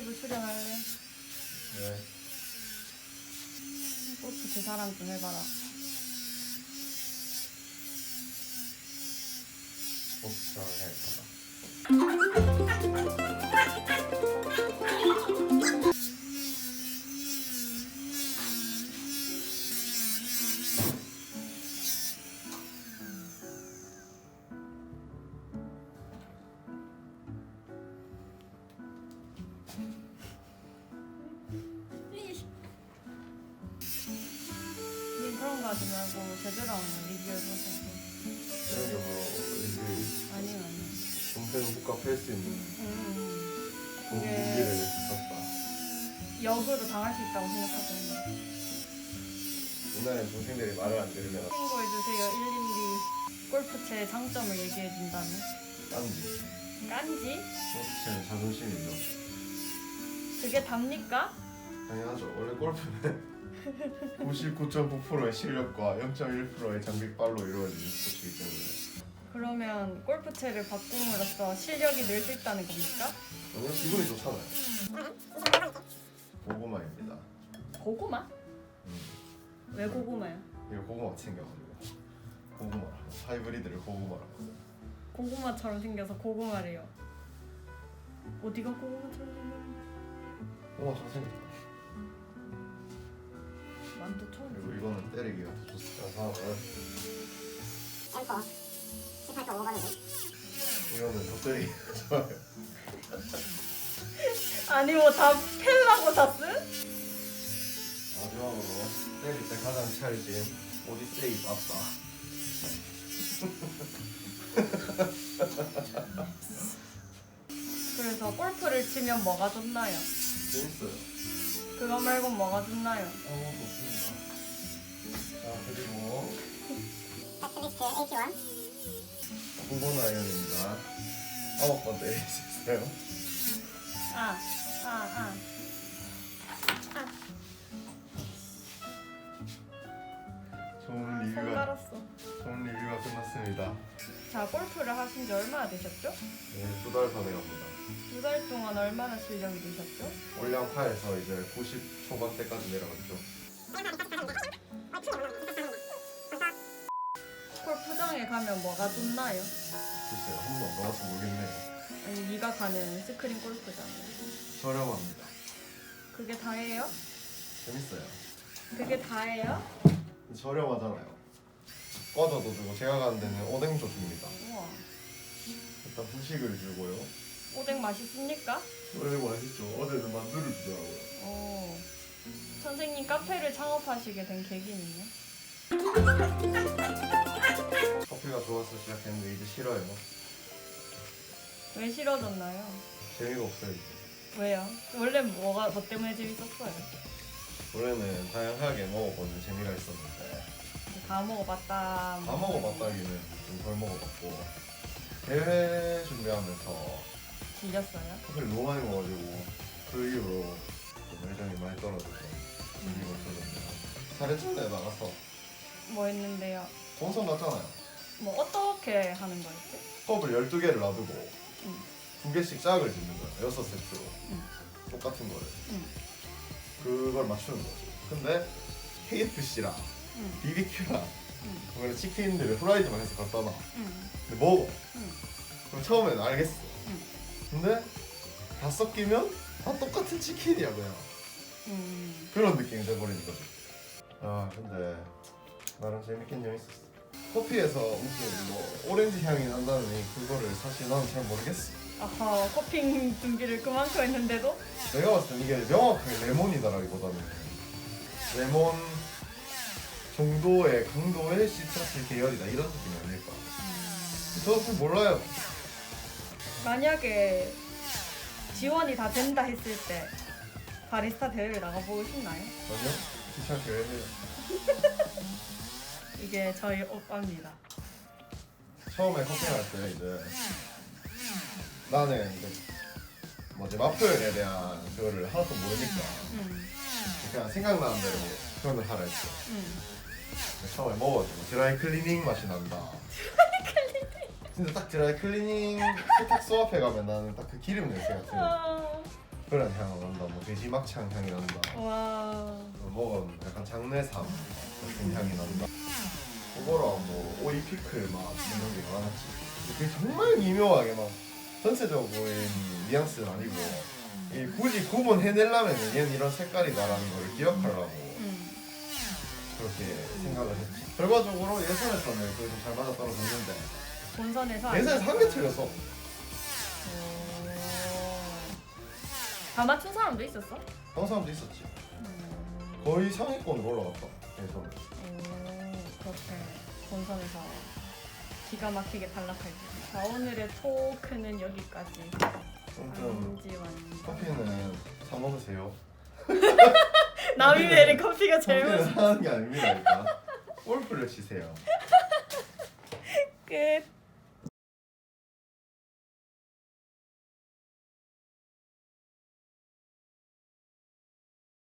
유튜브 출연할래? 네. 골프 제 사랑 좀 해봐라. 복장 해. 님그 하지 말고 제대로 하는 리뷰해보세요. 게 바로 우리 아니요, 아니요. 동생 복합 할수 있는 음, 좋은 네. 무기를 줬다. 역으로 당할 수 있다고 생각하거든요. 옛날에 동생들이 말을 안 들으면 신고해주세요. 112 골프채 장점을 얘기해준다면. 딴지. 깐지? 골프치는 자존심이죠. 그게 답니까? 당연하죠. 원래 골프는 99.9%의 실력과 0.1%의 장비빨로 이루어지는 스포츠이기 때문에 그러면 골프채를 바꿈으로써 실력이 늘 수 있다는 겁니까? 그냥 기분이 좋잖아요. 고구마입니다. 고구마? 음. 왜 고구마야? 이거 고구마 챙겨가지고 고구마 하이브리드를 고구마라고 고구마처럼 생겨서 고구마래요. 어디가 고구마처럼 생겼냐? 고구마 잘 생겼다. 만두 처음 그리고 이거는 때리기가 더 좋습니다. 다음은 엠퍼 18도 5가는데 이거는 더 때리기가 좋아요. 아니 뭐 다 펠라고 샀음? 마지막으로 때릴 때 가장 찰진 오디세이 맞다. 그래서 골프를 치면 뭐가 좋나요? 재밌어요. 그거 말고 뭐가 좋나요? 아무것도 AT1 구본 아이언입니다. 아홉 번수 있어요. 아, 아, 아. 좋은 손 리뷰가 갈았어. 좋은 리뷰가 끝났습니다. 자, 골프를 하신 지 얼마나 되셨죠? 네, 두달 전에 갑니다. 두 달 동안 얼마나 실력이 되셨죠? 올량파에서 이제 90 초반대까지 내려갔죠. 골프장에 가면 뭐가 좋나요? 글쎄요, 한번 가봐서 모르겠네요. 아니, 네가 가는 스크린 골프장에. 저렴합니다. 그게 다예요? 재밌어요. 그게 다예요? 저렴하잖아요. 과자도 주고 제가 가는 데는 오뎅도 줍니다. 우와. 일단 후식을 주고요. 오뎅 맛있습니까? 오뎅 맛있죠. 어제는 만두를 주더라고요. 오. 선생님 카페를 창업하시게 된 계기는요? 커피가 좋아서 시작했는데 이제 싫어요. 왜 싫어졌나요? 재미가 없어요 이제. 왜요? 원래 뭐가 뭐 때문에 재밌었어요? 원래는 다양하게 먹어보는 재미가 있었는데 다 먹어봤다. 다 먹어봤다기는 좀 덜 먹어봤고 대회 준비하면서 질렸어요? 커피를 너무 많이 먹어가지고 그 이후로 좀 열정이 많이 떨어져서 준비가 없어졌네요. 잘했잖아요 나가서 뭐 했는데요? 본선 갔잖아요. 뭐 어떻게 하는 거였지? 컵을 12개를 놔두고 응. 두 개씩 짝을 짓는 거야. 여섯 세트로. 응. 똑같은 거를. 응. 그걸 맞추는 거지. 근데 KFC랑 응. BBQ랑 응. 그걸 치킨들을 후라이드만 해서 갖다 놔. 응. 근데 먹어. 응. 그럼 처음에는 알겠어. 응. 근데 다 섞이면 다 똑같은 치킨이야 그냥. 음. 그런 느낌이 돼버리는 거지. 아 근데 나름 재밌긴 재밌었어. 커피에서 무슨 뭐 오렌지 향이 난다느니 그거를 사실 나는 잘 모르겠어. 아하 커핑 준비를 그만큼 했는데도 내가 봤을 땐 이게 명확하게 레몬이다라기보다는 레몬 정도의 강도의 시트러스 계열이다 이런 느낌이 아닐까. 저도 잘 몰라요. 만약에 지원이 다 된다 했을 때 바리스타 대회를 나가보고 싶나요? 아니요? 귀찮게 왜 해요? 이게 저희 오빠입니다. 처음에 커팅할 때 이제 나는 이제 뭐지 맛표현에 대한 그거를 하나도 모르니까 음. 그냥 생각나는 대로 표현을 하라 했어. 음. 처음에 먹어가지고 드라이 클리닝 맛이 난다. 진짜 딱 드라이 클리닝 세탁 소 앞에 가면 나는 딱 그 기름 냄새 같은 거. 아, 그런 향 난다. 뭐 돼지 막창 향이 난다. 와. 약간 장내삼 같은 향이 난다. 그거랑 뭐 오이 피클 막 이런 게 많았지. 그게 정말 미묘하게 막 전체적인 뉘앙스는 아니고 이 굳이 구분해내려면 얘는 이런 색깔이다라는 걸 기억하려고 음. 그렇게 생각을 했지. 결과적으로 예선에서는 그게 좀잘 맞아 떨어졌는데 본선에서 예선에서 한개 틀렸어. 오. 다 맞춘 사람도 있었어? 그런 사람도 있었지. 음. 거의 상위권으로 올라갔다. 예선. 오, 그렇게 본선에서 기가 막히게 탈락할 때. 자, 오늘의 토크는 여기까지. 안지원. 커피는 사 먹으세요. 남이 내린 커피가 제일 커피는 맛있어. 사는 게 아닙니다. 일단 골프를 치세요. 끝.